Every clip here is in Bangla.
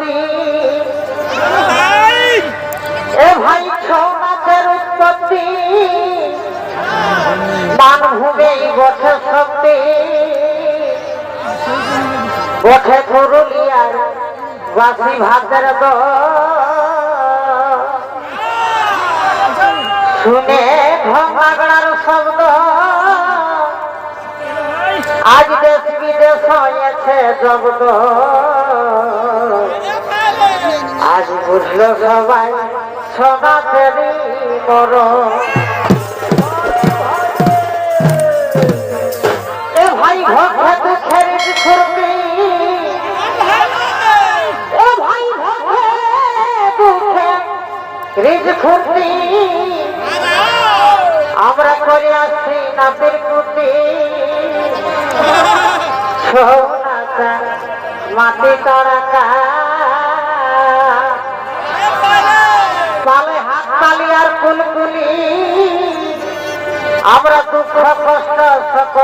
উৎপত্তি এ ভাই ছৌ নাচের উৎপত্তি মানভূমে বসে শক্তি। বসে পুরুলিয়ার বাসি ভাতের শুনে ভাঙাগড়ার শব্দ। আজ দেশ বিদেশ হয়েছে জব্দ। আজ বুঝলো সবাই সনাতেরই মর এ ভাই ভক্ত দুঃখের ছুটি এ ভাই ভক্ত দুঃখের রিজ খুঁটি। আমরা করে আসছি নাচের কুটি মাটি তড়াকা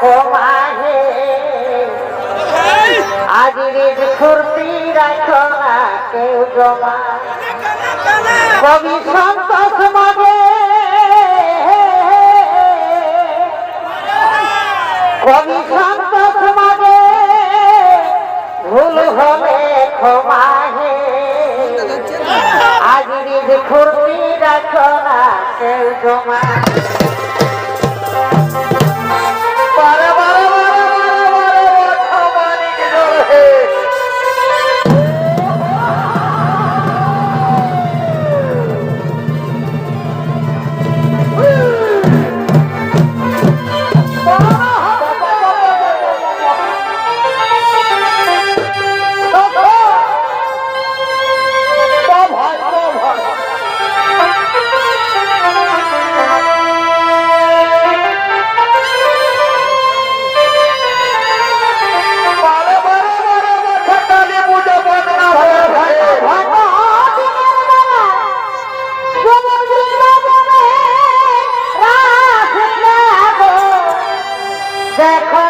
বাড়া কমাহে আজ রিজ রাখো না কেউ জমা। কবি সন্তোষ মাগে কবি সন্তোষ মাগে ভুল হলে ক্ষমাহে আজ রিজ ফুর্তি রাখো না কেউ জমা। দেখো